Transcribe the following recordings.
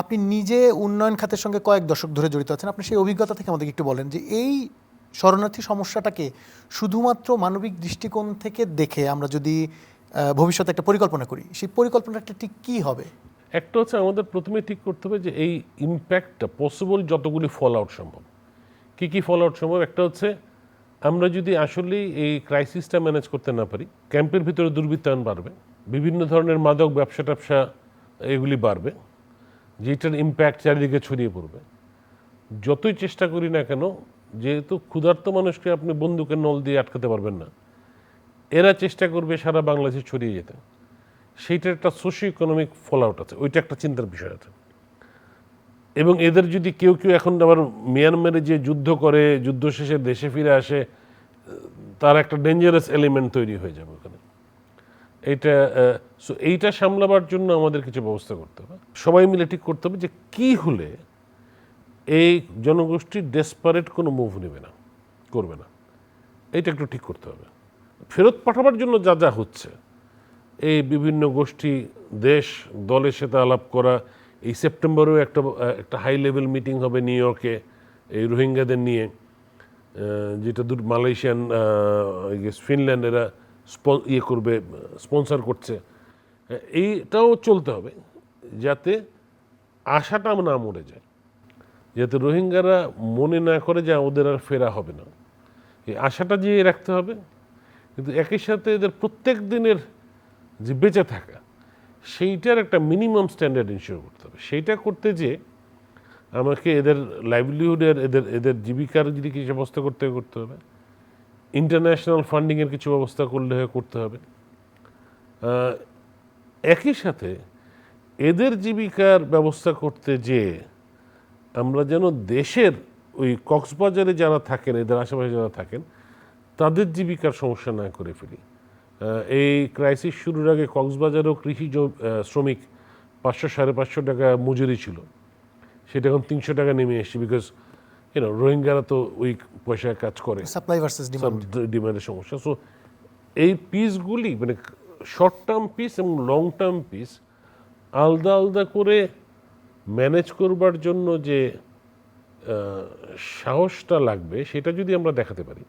আপনি নিজে উন্নয়ন খাতের সঙ্গে কয়েক দশক ধরে জড়িত আছেন, আপনি সেই অভিজ্ঞতা থেকে আমাদেরকে একটু বলেন যে এই শরণার্থী সমস্যাটাকে শুধুমাত্র মানবিক দৃষ্টিকোণ থেকে দেখে আমরা যদি ভবিষ্যতে একটা পরিকল্পনা করি, সেই পরিকল্পনাটা ঠিক কী হবে? একটা হচ্ছে আমাদের প্রথমে ঠিক করতে হবে যে এই ইম্প্যাক্টটা পসিবল যতগুলি ফল আউট সম্ভব। কী কী ফল আউট সম্ভব? একটা হচ্ছে আমরা যদি আসলেই এই ক্রাইসিসটা ম্যানেজ করতে না পারি ক্যাম্পের ভিতরে দুর্বৃত্তায়ন বাড়বে, বিভিন্ন ধরনের মাদক ব্যবসা ট্যাবসা এগুলি বাড়বে যেটার ইম্প্যাক্ট চারিদিকে ছড়িয়ে পড়বে। যতই চেষ্টা করি না কেন, যেহেতু ক্ষুধার্ত মানুষকে আপনি বন্দুকের নল দিয়ে আটকাতে পারবেন না, এরা চেষ্টা করবে সারা বাংলাদেশে ছড়িয়ে যেতে। সেইটার একটা সোশিও ইকোনমিক ফল আউট আছে, ওইটা একটা চিন্তার বিষয় আছে। এবং এদের যদি কেউ কেউ এখন আবার মিয়ানমারে যে যুদ্ধ করে, যুদ্ধ শেষে দেশে ফিরে আসে, তার একটা ডেঞ্জারাস এলিমেন্ট তৈরি হয়ে যাবে ওখানে। এইটা সো এইটা সামলাবার জন্য আমাদের কিছু ব্যবস্থা করতে হবে। সবাই মিলে ঠিক করতে হবে যে কি হলে এই জনগোষ্ঠী ডেসপারেট কোনো মুভ নেবে না, করবে না। এইটা একটু ঠিক করতে হবে। ফেরত পাঠাবার জন্য যা যা হচ্ছে, এই বিভিন্ন গোষ্ঠী, দেশ, দলের সাথে আলাপ করা, এই সেপ্টেম্বরেও একটা একটা হাই লেভেল মিটিং হবে নিউ ইয়র্কে এই রোহিঙ্গাদের নিয়ে যেটা দূর মালয়েশিয়ান ফিনল্যান্ড এরা ইয়ে করবে স্পন্সর করছে। এইটাও চলতে হবে যাতে আশাটা না মরে যায়। যাতে রোহিঙ্গারা মনে না করে যে ওদের আর ফেরা হবে না। এই আশাটা জিয়ে রাখতে হবে। কিন্তু একই সাথে এদের প্রত্যেক দিনের যে বেঁচে থাকা, সেইটার একটা মিনিমাম স্ট্যান্ডার্ড ইনশিওর করতে হবে। সেইটা করতে যে আমাকে এদের লাইভলিহুডের এদের এদের জীবিকার যদি কিছু ব্যবস্থা করতে করতে হবে ইন্টারন্যাশনাল ফান্ডিংয়ের কিছু ব্যবস্থা করলে হয় করতে হবে। একই সাথে এদের জীবিকার ব্যবস্থা করতে যে আমরা যেন দেশের ওই কক্সবাজারে যারা থাকেন, এদের আশেপাশে যারা থাকেন, তাদের জীবিকার সমস্যা না করে ফেলি। এই ক্রাইসিস শুরুর আগে কক্সবাজারেও কৃষি শ্রমিক পাঁচশো সাড়ে পাঁচশো টাকা মজুরি ছিল। সেটা এখন তিনশো টাকা নেমে এসছে বিকজ ইউনো রোহিঙ্গারা তো ওই পয়সায় কাজ করে। সাপ্লাই ভার্সেস ডিমান্ড ডিমান্ডের সমস্যা। সো এই পিসগুলি মানে শর্ট টার্ম পিস এবং লং টার্ম পিস আলাদা আলাদা করে ম্যানেজ করবার জন্য যে সাহসটা লাগবে সেটা যদি আমরা দেখাতে পারি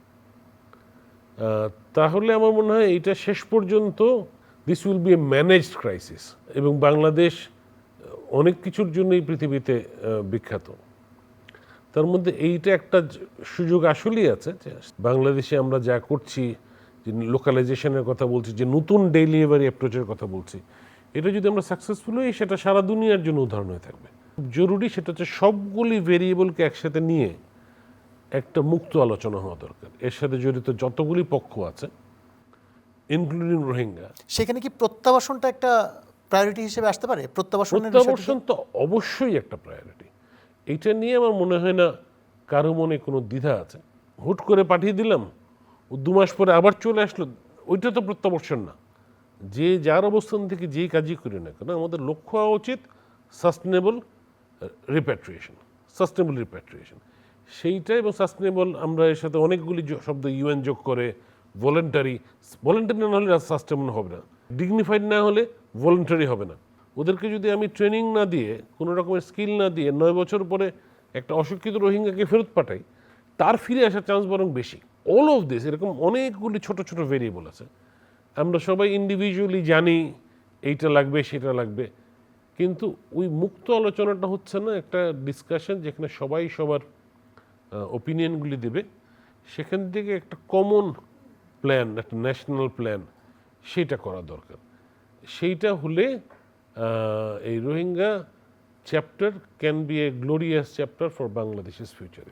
তাহলে আমার মনে হয় এটা শেষ পর্যন্ত this will be a managed crisis এবং বাংলাদেশ অনেক কিছুর জন্যই পৃথিবীতে বিখ্যাত। তার মধ্যে এইটা একটা সুযোগ আসলেই আছে যে বাংলাদেশে আমরা যা করছি যে লোকালাইজেশনের কথা বলছি যে নতুন ডেলিভারি অ্যাপ্রোচের কথা বলছি এটা যদি আমরা সাকসেসফুল হই সেটা সারা দুনিয়ার জন্য উদাহরণ হয়ে থাকবে। জরুরি সেটা হচ্ছে সবগুলি ভেরিয়েবলকে একসাথে নিয়ে একটা মুক্ত আলোচনা হওয়া দরকার। এর সাথে জড়িত যতগুলি পক্ষ আছে ইনক্লুডিং রোহিঙ্গা। সেখানে কি প্রত্যাবাসনটা একটা প্রায়োরিটি হিসেবে আসতে পারে? কি? প্রত্যাবর্ষণ তো অবশ্যই একটা প্রায়োরিটি এইটা নিয়ে আমার মনে হয় না কারও মনে কোনো দ্বিধা আছে। হুট করে পাঠিয়ে দিলাম ও দু মাস পরে আবার চলে আসলো, ওইটা তো প্রত্যাবর্ষণ না। যে যার অবস্থান থেকে যেই কাজই করি না কেন, আমাদের লক্ষ্য হওয়া উচিত সাস্টেনেবল রিপ্যাট্রিয়েশন সাস্টেনেবল রিপ্যাট্রিয়েশন সেইটা এবং সাস্টেনেবল আমরা এর সাথে অনেকগুলি শব্দ ইউএন যোগ করে ভলেন্টারি ভলেন্টারি না হলে সাস্টেনেবল হবে না। ডিগনিফাইড না হলে ভলেন্টারি হবে না। ওদেরকে যদি আমি ট্রেনিং না দিয়ে, কোনো রকমের স্কিল না দিয়ে নয় বছর পরে একটা অশিক্ষিত রোহিঙ্গাকে ফেরত পাঠাই, তার ফিরে আসার চান্স বরং বেশি। অল অফ দিস এরকম অনেকগুলি ছোট ছোট ভেরিয়েবল আছে। আমরা সবাই ইন্ডিভিজুয়ালি জানি, এইটা লাগবে, সেটা লাগবে। কিন্তু ওই মুক্ত আলোচনাটা হচ্ছে না একটা ডিসকাশন যেখানে সবাই সবার ওপিনিয়নগুলি দেবে। সেখান থেকে একটা কমন প্ল্যান একটা ন্যাশনাল প্ল্যান সেটা করা দরকার। সেইটা হলে এই Rohingya chapter can be a glorious chapter for বাংলাদেশের ফিউচার